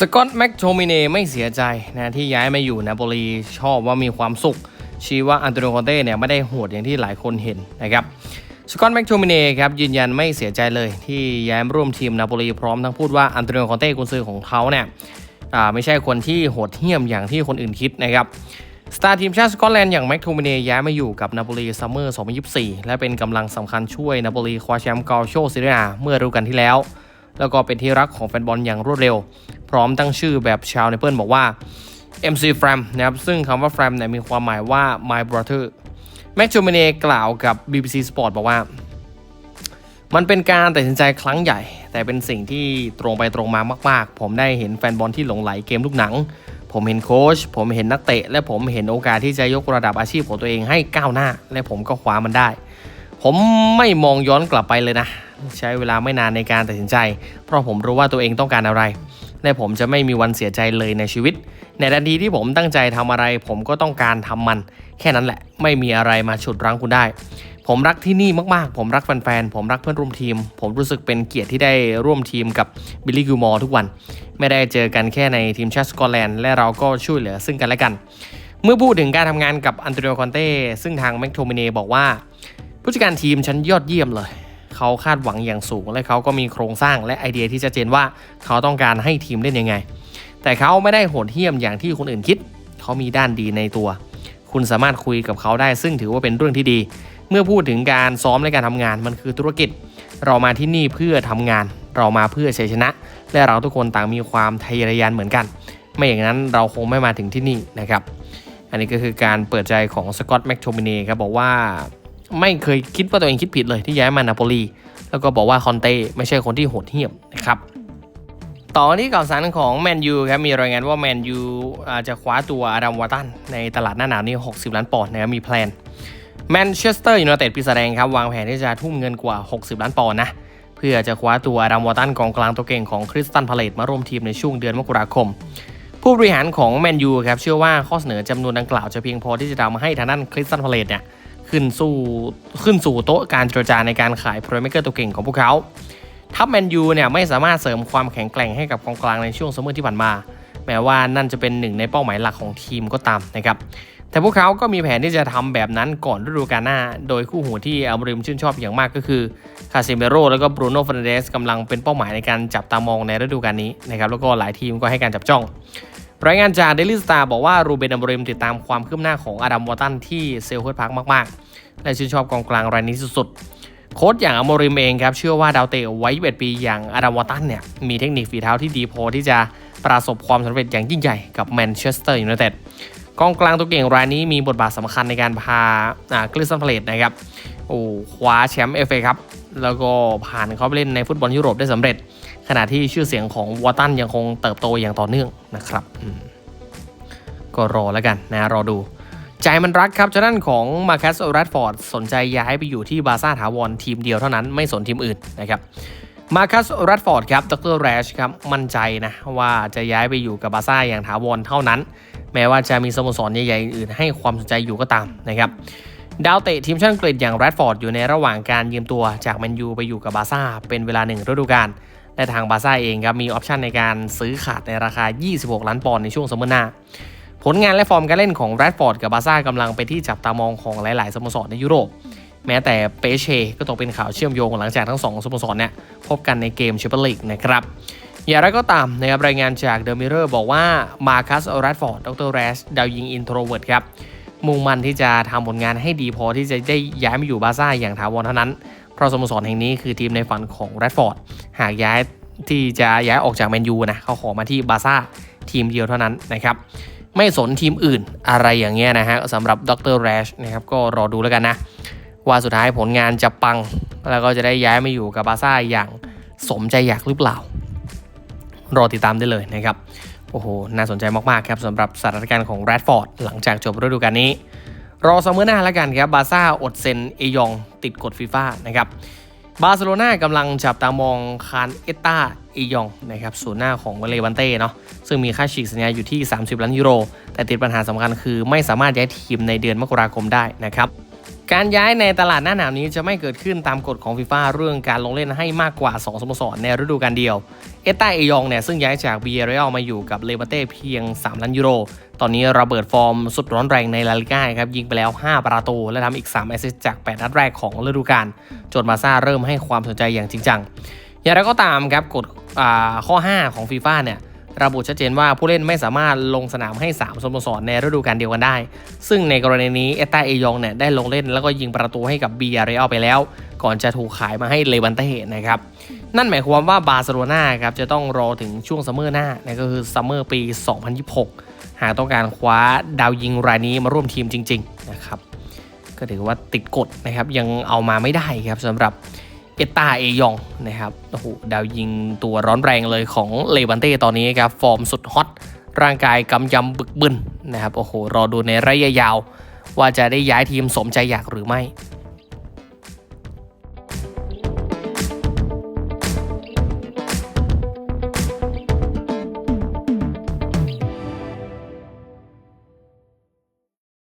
สกอตแม็กโทมิเนไม่เสียใจนะที่ย้ายมาอยู่นาโปลีชอบว่ามีความสุข ชี้ว่าอันโตนิโอคอนเต้เนี่ยไม่ได้โหดอย่างที่หลายคนเห็นนะครับสกอตแม็กโทมิเนครับยืนยันไม่เสียใจเลย ที่ย้ายร่วมทีมนาโปลีพร้อมทั้งพูดว่าอันโตนิโอคอนเต้กุนซือของเขาเนี่ยไม่ใช่คนที่โหดเหี้ยมอย่างที่คนอื่นคิดนะครับสตาร์ทีมชาติสกอตแลนด์อย่างแม็กโทมิเนย้ายมาอยู่กับนาโปลีซัมเมอร์ 2024 และเป็นกำลังสำคัญช่วยนาโปลีคว้าแชมป์กาโชซิเรียเมื่อฤดูกาลที่แล้ว แล้วก็เป็นที่รักของแฟนบอลอย่างรวดเร็ว พร้อมตั้งชื่อแบบชาวเนเปิลบอกว่า MC Fram นะครับซึ่งคำว่า Fram เนี่ยมีความหมายว่า my brother แม็กโจเมเนกล่าวกับ BBC Sport บอกว่า มันเป็นการตัดสินใจครั้งใหญ่ แต่เป็นสิ่งที่ตรงไปตรงมามาก ๆ ผมได้เห็นแฟนบอลที่หลงไหลเกมลูกหนัง ผมเห็นโค้ชผมเห็นนักเตะ และผมเห็นโอกาสที่จะยกระดับอาชีพของตัวเองให้ก้าวหน้า และผมก็คว้ามันได้ ผมไม่มองย้อนกลับไปเลยนะ ใช้เวลาไม่นานในการตัดสินใจ เพราะผมรู้ว่าตัวเองต้องการอะไร และผมจะไม่มีวันเสียใจเลยในชีวิต ในทันทีที่ผมตั้งใจทำอะไร ผมก็ต้องการทำมัน แค่นั้นแหละ ไม่มีอะไรมาฉุดรั้งคุณได้ ผมรักที่นี่มากๆ ผมรักแฟนๆ ผมรักเพื่อนร่วมทีม ผมรู้สึกเป็นเกียรติที่ได้ร่วมทีมกับบิลลี่กิลมอร์ทุกวัน ไม่ได้เจอกันแค่ในทีมชาติสกอตแลนด์และเราก็ช่วยเหลือซึ่งกันและกัน เมื่อพูดถึงการทำงานกับอันโตนิโอคอนเต้ซึ่งทางแม็กโทมิเนบอกว่าผู้จัดการทีมฉันยอดเยี่ยมเลย เขาคาดหวังอย่างสูง และเขาก็มีโครงสร้างและไอเดียที่ชัดเจนว่าเขาต้องการให้ทีมเล่นยังไง แต่เขาไม่ได้โหดเหี้ยมอย่างที่คนอื่นคิด เขามีด้านดีในตัว คุณสามารถคุยกับเขาได้ซึ่งถือว่าเป็นเรื่องที่ดี เมื่อพูดถึงการซ้อมและการทำงานมันคือธุรกิจ เรามาที่นี่เพื่อทำงาน เรามาเพื่อชัยชนะ และเราทุกคนต่างมีความทะเยอทะยานเหมือนกัน ไม่อย่างนั้นเราคงไม่มาถึงที่นี่นะครับ อันนี้ก็คือการเปิดใจของสกอตต์แม็กโทมิน่ครับบอกว่า ไม่เคยคิดว่าตัวเองคิดผิดเลยที่ย้ายมานาโปลีแล้วก็บอกว่าคอนเต้ไม่ใช่คนที่โหดเหี้ยมนะครับต่อที่ข่าวสารของแมนยูครับมีรายงานว่าแมนยูอาจจะคว้าตัวอาดัมวาตันในตลาดหน้าหนาวนี้ 60 ล้านปอนด์นะครับมีแพลนแมนเชสเตอร์ยูไนเต็ดปีศาจแดงครับ วางแผนที่จะทุ่มเงินกว่า 60 ล้านปอนด์นะเพื่อจะคว้าตัวอาดัมวาตันกองกลางตัวเก่งของคริสตันพาเลตมาร่วมทีมในช่วงเดือนมกราคม ผู้บริหารของแมนยูครับเชื่อว่าข้อเสนอจำนวนดังกล่าวจะเพียงพอที่จะทำให้ทางด้านคริสตันพาเลตเนี่ย ขึ้นสู่ขึ้นสู่โต๊ะการเจรจาในการขายโปรเมเกอร์ตัวเก่งของพวกเขาทัพแมนยูเนี่ยไม่สามารถเสริมความแข็งแกร่งให้กับกองกลางในช่วงซัมเมอร์ที่ผ่านมา แม้ว่านั่นจะเป็นหนึ่งในเป้าหมายหลักของทีมก็ตามนะครับแต่พวกเขาก็มีแผนที่จะทำแบบนั้นก่อนฤดูกาลหน้า โดยคู่หูที่อัลมริมชื่นชอบอย่างมากก็คือคาเซเมโรแล้วก็บรูโน่ฟ e นเดสกำลังเป็นเป้าหมายในการจับตามองในฤดูกาลนี้นะครับแล้วก็หลายทีมก็ให้การจับจ้อง รายงานจากเดลิสตาบอกว่ารูเบนอัมบริมติดตามความคืบหน้าของอดัมวอตตันที่เซลเฮิร์ตพาร์คมากๆ และชื่นชอบกองกลางรายนี้สุดๆ โค้ชอย่างอัมริมเองครับ เชื่อว่าดาวเตะไว้21ปีอย่างอดัมวอตตันเนี่ย มีเทคนิคฝีเท้าที่ดีพอที่จะประสบความสำเร็จอย่างยิ่งใหญ่กับแมนเชสเตอร์ยูไนเต็ดกองกลางตัวเก่งรายนี้มีบทบาทสำคัญในการพาอ่ากริสตันพาเลตนะครับโอ้คว้าแชมป์เอฟเอครับ แล้วก็ผ่านเข้าไปเล่นในฟุตบอลยุโรปได้สำเร็จ ขณะที่ชื่อเสียงของวอตตันยังคงเติบโตอย่างต่อเนื่องนะครับก็รอแล้วกันนะรอดูใจมันรักครับจ้ากด้นของมาคัสแรดฟอร์ดสนใจย้ายไปอยู่ที่บาซ่าถาวรทีมเดียวเท่านั้นไม่สนทีมอื่นนะครับมาคัสแรดฟอร์ดครับดรแรชครับมั่นใจนะว่าจะย้ายไปอยู่กับบาซ่าอย่างถาวรเท่านั้น แม้ว่าจะมีสโมสรใหญ่ๆอื่นให้ความสนใจอยู่ก็ตามนะครับ ดาวเตะทีมชาติอังกฤษอย่างแรดฟอร์ดอยู่ในระหว่างการยืมตัวจากแมนยูไปอยู่กับบาซ่าเป็นเวลาหนึ่งฤดูกาลและทางบาซ่าเองครับมีออปชันในการซื้อขาดในราคา 26 ล้านปอนด์ในช่วงซัมเมอร์หน้า ผลงานและฟอร์มการเล่นของแรดฟอร์ดกับบาซ่ากำลังไปนที่จับตามองของหลาย ๆ สโมสรในยุโรป แม้แต่เปเช่ก็ตกเป็นข่าวเชื่อมโยงหลังจากทั้งสองสโมสรเนี่ยพบกันในเกมแชมเปี้ยนลีกนะครับอย่างไรก็ตามนะครับรายงานจากเดอะมิเรอร์บอกว่ามาคัสแรดฟอร์ดดรแรชดาวยิงอินโทรเวิร์ดครับ มุ่งมั่นที่จะทำผลงานให้ดีพอที่จะได้ย้ายมาอยู่บาซ่าอย่างถาวรเท่านั้น เพราะสโมสรแห่งนี้คือทีมในฝันของแรดฟอร์ด หากย้ายที่จะย้ายออกจากแมนยูนะเขาขอมาที่บาซ่าทีมเดียวเท่านั้นนะครับไม่สนทีมอื่นอะไรอย่างเงี้ยนะฮะสำหรับดรแรชนะครับก็รอดูแล้วกันนะ ว่าสุดท้ายผลงานจะปัง แล้วก็จะได้ย้ายมาอยู่กับบาซ่าอย่างสมใจอยากหรือเปล่า รอติดตามได้เลยนะครับ โอ้โห น่าสนใจมาก ๆ ครับสำหรับสถานการณ์ของแรดฟอร์ดหลังจากจบฤดูกาลนี้ รอซัมอหน้าแล้วกันครับ บาซ่าอดเซ็นเอยองติดกฎฟีฟ่านะครับบาร์เซโลนากำลังจับตามองคารเอตตาเอยองนะครับศูนย์หน้าของวเลวันเต้เนาะซึ่งมีค่าฉีกสัญญาอยู่ที่ 30 ล้านยูโร แต่ติดปัญหาสำคัญคือไม่สามารถย้ายทีมในเดือนมกราคมได้นะครับ การย้ายในตลาดหน้าหนาวนี้จะไม่เกิดขึ้นตามกฎของฟีฟ่าเรื่องการลงเล่นให้มากกว่า 2สโมสรในฤดูกาลเดียว เอตตาเอยองเนี่ยซึ่งย้ายจากเบียเรอลมาอยู่กับเลเบเต้เพียง 3 ล้านยูโร ตอนนี้ระเบิดฟอร์มสุดร้อนแรงในลาลิก้าครับยิงไปแล้ว 5 ประตู และทำอีก 3 แอสซิสต์จาก 8 นัดแรกของฤดูกาลจนมาซ่าเริ่มให้ความสนใจอย่างจริงจังอย่างไรก็ตามครับกฎข้อ 5 ของฟีฟ่าเนี่ย ระบุชัดเจนว่าผู้เล่นไม่สามารถลงสนามให้ 3สโมสรในฤดูกาลเดียวกันได้ ซึ่งในกรณีนี้เอตตาเอยองเนี่ยได้ลงเล่นแล้วก็ยิงประตูให้กับบีอาร์เรอัลไปแล้ว ก่อนจะถูกขายมาให้เลวันเต้นะครับ นั่นหมายความว่าบาร์เซโลนาครับจะต้องรอถึงช่วงซัมเมอร์หน้านั่นก็คือซัมเมอร์ปี 2026 หากต้องการคว้าดาวยิงรายนี้มาร่วมทีมจริง ๆ นะครับ ก็ถือว่าติดกฎนะครับยังเอามาไม่ได้ครับสำหรับ เอตาเอยองนะครับโอ้โหดาวยิงตัวร้อนแรงเลยของเลวันเต้ตอนนี้ครับฟอร์มสุดฮอตร่างกายกำยำบึกบึนนะครับโอ้โหรอดูในระยะยาว ว่าจะได้ย้ายทีมสมใจอยากหรือไม่